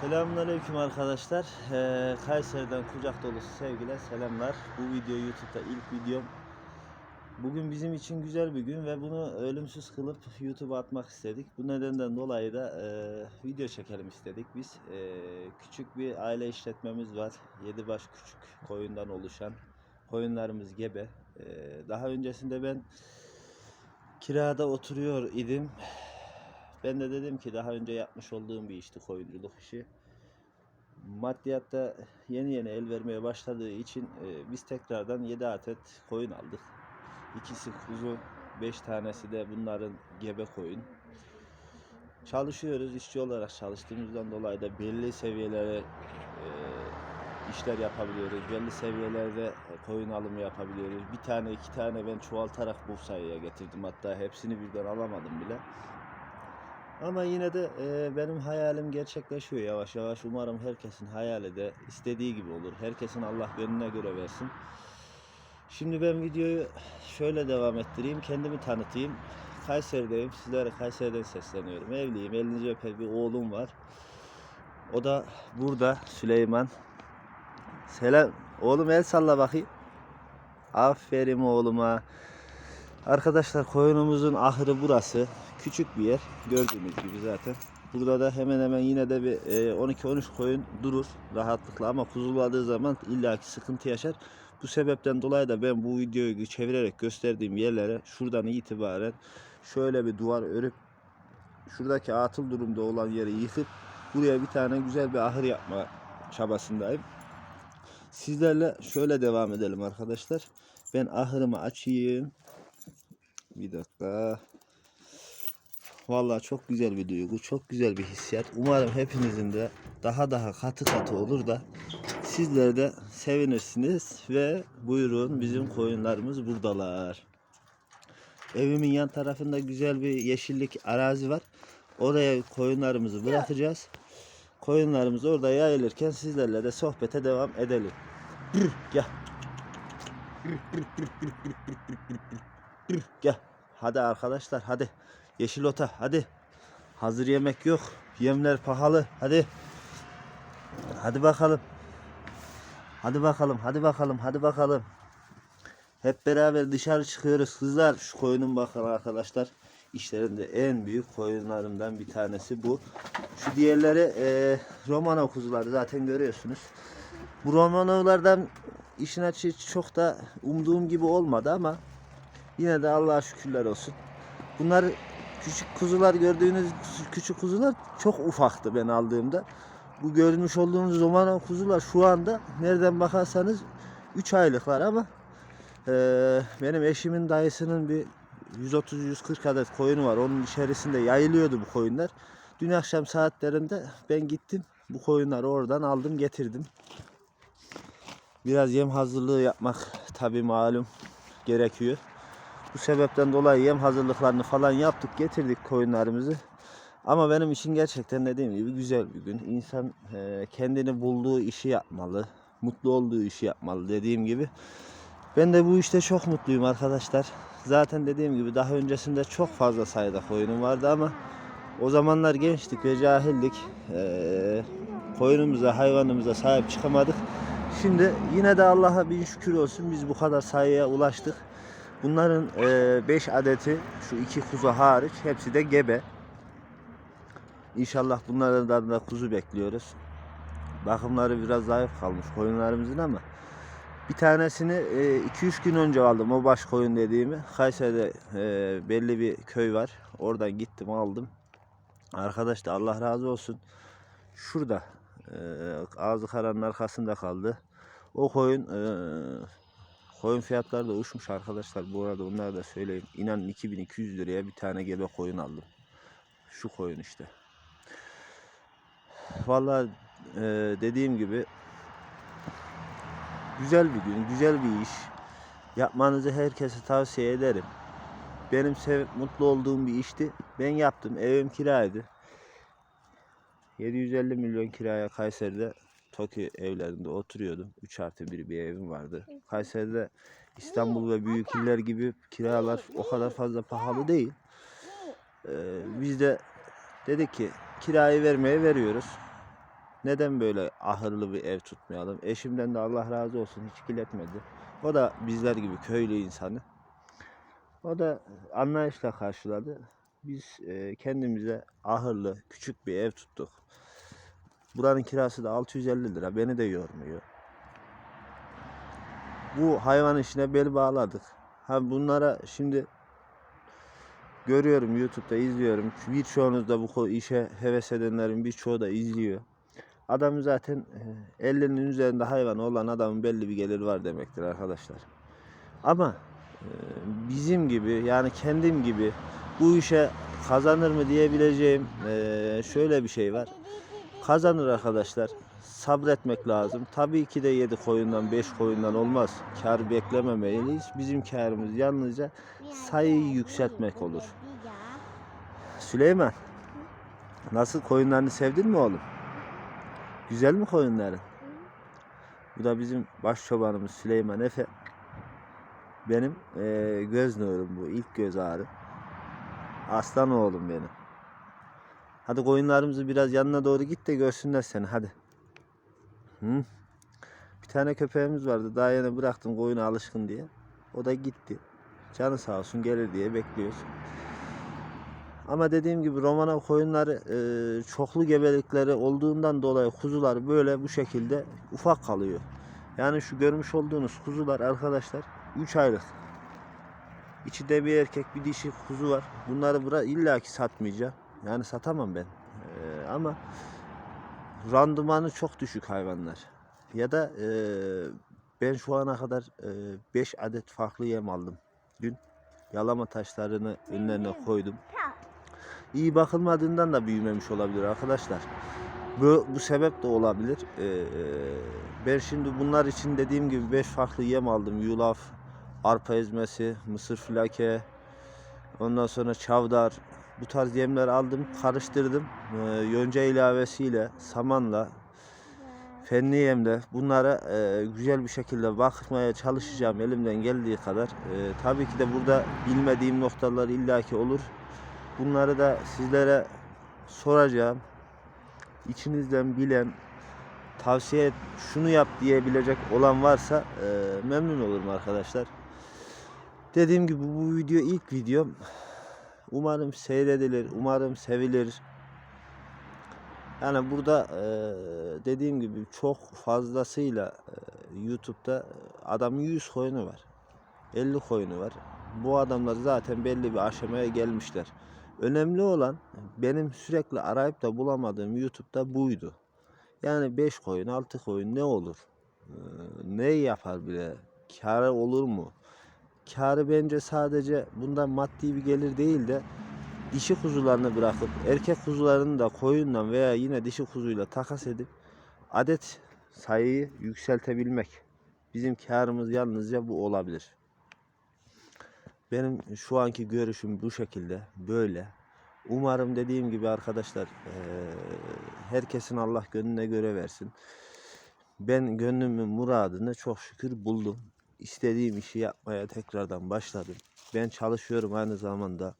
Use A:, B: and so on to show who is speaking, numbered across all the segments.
A: Selamünaleyküm arkadaşlar. Ee, Kayseri'den kucak dolusu sevgiler, selamlar. Bu video YouTube'da ilk videom. Bugün bizim için güzel bir gün ve bunu ölümsüz kılıp YouTube'a atmak istedik. Bu nedenden dolayı da e, video çekelim istedik biz. E, küçük bir aile işletmemiz var. Yedi baş küçük koyundan oluşan. Koyunlarımız gebe. E, daha öncesinde ben kirada oturuyor idim. Ben de dedim ki daha önce yapmış olduğum bir işti koyunculuk işi. Maddiyatta yeni yeni el vermeye başladığı için e, biz tekrardan 7 adet koyun aldık. İkisi kuzu, 5 tanesi de bunların gebe koyun. Çalışıyoruz, işçi olarak çalıştığımızdan dolayı da belli seviyelere e, işler yapabiliyoruz. Belli seviyelerde koyun alımı yapabiliyoruz. Bir tane iki tane ben çoğaltarak bu sayıya getirdim. Hatta hepsini birden alamadım bile. Ama yine de e, benim hayalim gerçekleşiyor yavaş yavaş. Umarım herkesin hayali de istediği gibi olur. Herkesin Allah gönlüne göre versin. Şimdi ben videoyu şöyle devam ettireyim. Kendimi tanıtayım. Kayseri'deyim. Sizlere Kayseri'den sesleniyorum. Evliyim. Elinizi öper bir oğlum var. O da burada Süleyman. Selam. Oğlum el salla bakayım. Aferin oğluma. Arkadaşlar koyunumuzun ahırı burası. Küçük bir yer. Gördüğünüz gibi zaten. Burada da hemen hemen yine de bir e, 12-13 koyun durur rahatlıkla ama kuzuladığı zaman illaki sıkıntı yaşar. Bu sebepten dolayı da ben bu videoyu çevirerek gösterdiğim yerlere şuradan itibaren şöyle bir duvar örüp şuradaki atıl durumda olan yeri yıkıp buraya bir tane güzel bir ahır yapma çabasındayım. Sizlerle şöyle devam edelim arkadaşlar. Ben ahırımı açayım. Bir dakika. Vallahi çok güzel bir duygu, çok güzel bir hissiyat. Umarım hepinizin de daha daha katı katı olur da sizler de sevinirsiniz ve buyurun bizim koyunlarımız buradalar. Evimin yan tarafında güzel bir yeşillik arazi var. Oraya koyunlarımızı bırakacağız. Koyunlarımız orada yayılırken sizlerle de sohbete devam edelim. Gel. Gel. Hadi arkadaşlar hadi. Yeşil ota hadi. Hazır yemek yok. Yemler pahalı. Hadi. Hadi bakalım. Hadi bakalım. Hadi bakalım. Hadi bakalım. Hep beraber dışarı çıkıyoruz kızlar. Şu koyunun bakın arkadaşlar. İşlerinde en büyük koyunlarımdan bir tanesi bu. Şu diğerleri e, Romano kuzuları zaten görüyorsunuz. Bu Romano'lardan işin açığı çok da umduğum gibi olmadı ama yine de Allah'a şükürler olsun. Bunlar küçük kuzular gördüğünüz küçük kuzular çok ufaktı ben aldığımda. Bu görmüş olduğunuz Romano kuzular şu anda nereden bakarsanız 3 aylıklar ama eee, benim eşimin dayısının bir 130-140 adet koyunu var. Onun içerisinde yayılıyordu bu koyunlar. Dün akşam saatlerinde ben gittim. Bu koyunları oradan aldım getirdim. Biraz yem hazırlığı yapmak tabi malum gerekiyor. Bu sebepten dolayı yem hazırlıklarını falan yaptık getirdik koyunlarımızı. Ama benim için gerçekten dediğim gibi güzel bir gün. İnsan e, kendini bulduğu işi yapmalı. Mutlu olduğu işi yapmalı dediğim gibi. Ben de bu işte çok mutluyum arkadaşlar. Zaten dediğim gibi daha öncesinde çok fazla sayıda koyunum vardı ama o zamanlar gençtik ve cahildik. E, koyunumuza, hayvanımıza sahip çıkamadık. Şimdi yine de Allah'a bin şükür olsun biz bu kadar sayıya ulaştık. Bunların 5 adeti şu iki kuzu hariç hepsi de gebe. İnşallah bunlardan da kuzu bekliyoruz. Bakımları biraz zayıf kalmış koyunlarımızın ama bir tanesini 2-3 gün önce aldım o baş koyun dediğimi. Kayseri'de e, belli bir köy var. Oradan gittim aldım. Arkadaş da Allah razı olsun. Şurada e, ağzı karanın arkasında kaldı. O koyun e, koyun fiyatları da uçmuş arkadaşlar. Bu arada onları da söyleyeyim. İnanın 2200 liraya bir tane gebe koyun aldım. Şu koyun işte. Vallahi e, dediğim gibi güzel bir gün, güzel bir iş. Yapmanızı herkese tavsiye ederim. Benim sev mutlu olduğum bir işti. Ben yaptım. Evim kiraydı. 750 milyon kiraya Kayseri'de TOKİ evlerinde oturuyordum. 3 artı 1 bir evim vardı. Kayseri'de İstanbul ve büyük iller gibi kiralar o kadar fazla pahalı değil. Ee, biz de dedik ki kirayı vermeye veriyoruz. Neden böyle ahırlı bir ev tutmayalım? Eşimden de Allah razı olsun hiç kiletmedi. O da bizler gibi köylü insanı. O da anlayışla karşıladı. Biz e, kendimize ahırlı küçük bir ev tuttuk. Buranın kirası da 650 lira. Beni de yormuyor. Bu hayvan işine bel bağladık. Ha bunlara şimdi görüyorum YouTube'da izliyorum. Birçoğunuz da bu işe heves edenlerin birçoğu da izliyor. Adam zaten e, 50'nin üzerinde hayvan olan adamın belli bir geliri var demektir arkadaşlar. Ama e, bizim gibi yani kendim gibi bu işe kazanır mı diyebileceğim e, şöyle bir şey var. Kazanır arkadaşlar. Sabretmek lazım. Tabii ki de 7 koyundan 5 koyundan olmaz. Kar beklememeliyiz. Bizim karımız yalnızca sayıyı yükseltmek olur. Süleyman. Nasıl koyunlarını sevdin mi oğlum? Güzel mi koyunların? Bu da bizim baş çobanımız Süleyman Efe. Benim eee, göz nurum bu. ilk göz ağrı. Aslan oğlum benim. Hadi koyunlarımızı biraz yanına doğru git de görsünler seni hadi. Hı? Bir tane köpeğimiz vardı. Daha yeni bıraktım koyuna alışkın diye. O da gitti. Canı sağ olsun gelir diye bekliyoruz. Ama dediğim gibi Romanov koyunları e, çoklu gebelikleri olduğundan dolayı kuzular böyle bu şekilde ufak kalıyor. Yani şu görmüş olduğunuz kuzular arkadaşlar 3 aylık. İçinde bir erkek bir dişi kuzu var. Bunları bura illaki satmayacağım. Yani satamam ben. E, ama randımanı çok düşük hayvanlar. Ya da e, ben şu ana kadar 5 adet farklı yem aldım. Dün yalama taşlarını önlerine koydum. İyi bakılmadığından da büyümemiş olabilir arkadaşlar. Bu, bu sebep de olabilir. Ee, ben şimdi bunlar için dediğim gibi 5 farklı yem aldım. Yulaf, arpa ezmesi, mısır filake, ondan sonra çavdar. Bu tarz yemler aldım, karıştırdım. Ee, yonca ilavesiyle, samanla, fenli yemle bunlara e, güzel bir şekilde bakmaya çalışacağım elimden geldiği kadar. E, tabii ki de burada bilmediğim noktalar illaki olur. Bunları da sizlere soracağım. İçinizden bilen, tavsiye et, şunu yap diyebilecek olan varsa e, memnun olurum arkadaşlar. Dediğim gibi bu video ilk videom. Umarım seyredilir, umarım sevilir. Yani burada e, dediğim gibi çok fazlasıyla e, YouTube'da adamın 100 koyunu var. 50 koyunu var. Bu adamlar zaten belli bir aşamaya gelmişler. Önemli olan benim sürekli arayıp da bulamadığım YouTube'da buydu. Yani 5 koyun, 6 koyun ne olur? Ee, ne yapar bile? Kârı olur mu? Kârı bence sadece bundan maddi bir gelir değil de dişi kuzularını bırakıp erkek kuzularını da koyundan veya yine dişi kuzuyla takas edip adet sayıyı yükseltebilmek. Bizim karımız yalnızca bu olabilir. Benim şu anki görüşüm bu şekilde, böyle. Umarım dediğim gibi arkadaşlar, herkesin Allah gönlüne göre versin. Ben gönlümün muradını çok şükür buldum. İstediğim işi yapmaya tekrardan başladım. Ben çalışıyorum aynı zamanda.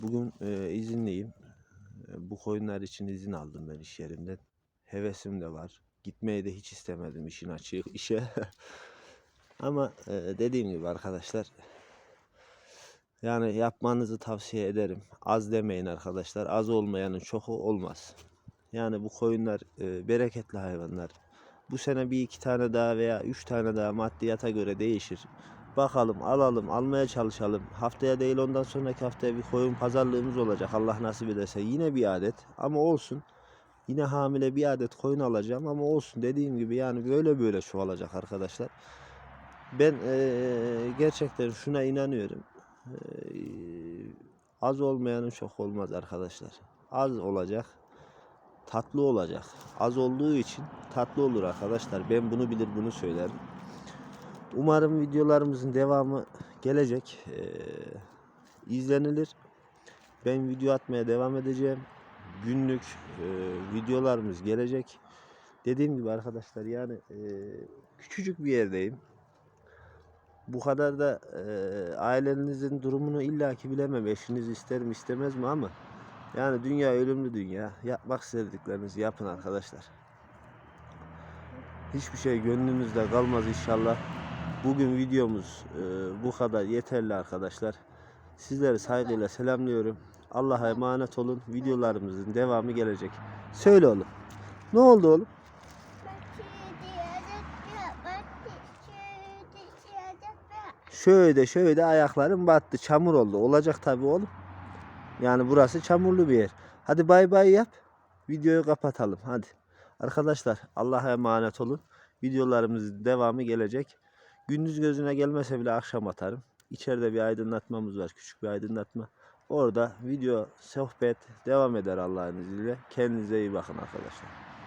A: Bugün eee, izinliyim. E, Bu koyunlar için izin aldım ben iş yerimden. Hevesim de var. Gitmeyi de hiç istemedim işin açığı işe. Ama e, dediğim gibi arkadaşlar yani yapmanızı tavsiye ederim. Az demeyin arkadaşlar. Az olmayanın çoku olmaz. Yani bu koyunlar e, bereketli hayvanlar. Bu sene bir iki tane daha veya üç tane daha maddiyata göre değişir. Bakalım alalım almaya çalışalım. Haftaya değil ondan sonraki haftaya bir koyun pazarlığımız olacak. Allah nasip ederse yine bir adet ama olsun. Yine hamile bir adet koyun alacağım ama olsun dediğim gibi yani böyle böyle çoğalacak arkadaşlar. Ben eee, gerçekten şuna inanıyorum. Eee, az olmayanın çok olmaz arkadaşlar. Az olacak, tatlı olacak. Az olduğu için tatlı olur arkadaşlar. Ben bunu bilir bunu söylerim. Umarım videolarımızın devamı gelecek. Eee, izlenilir. Ben video atmaya devam edeceğim. Günlük eee, videolarımız gelecek. Dediğim gibi arkadaşlar yani eee, küçücük bir yerdeyim bu kadar da e, ailenizin durumunu illaki bilemem. Eşiniz ister mi istemez mi ama Yani dünya ölümlü dünya. Yapmak istediklerinizi yapın arkadaşlar. Hiçbir şey gönlünüzde kalmaz inşallah. Bugün videomuz e, bu kadar yeterli arkadaşlar. Sizleri saygıyla selamlıyorum. Allah'a emanet olun. Videolarımızın devamı gelecek. Söyle oğlum. Ne oldu oğlum? Şöyle şöyle ayaklarım battı. Çamur oldu. Olacak tabii oğlum. Yani burası çamurlu bir yer. Hadi bay bay yap. Videoyu kapatalım. Hadi. Arkadaşlar Allah'a emanet olun. Videolarımızın devamı gelecek. Gündüz gözüne gelmese bile akşam atarım. İçeride bir aydınlatmamız var. Küçük bir aydınlatma. Orada video, sohbet devam eder Allah'ın izniyle. Kendinize iyi bakın arkadaşlar.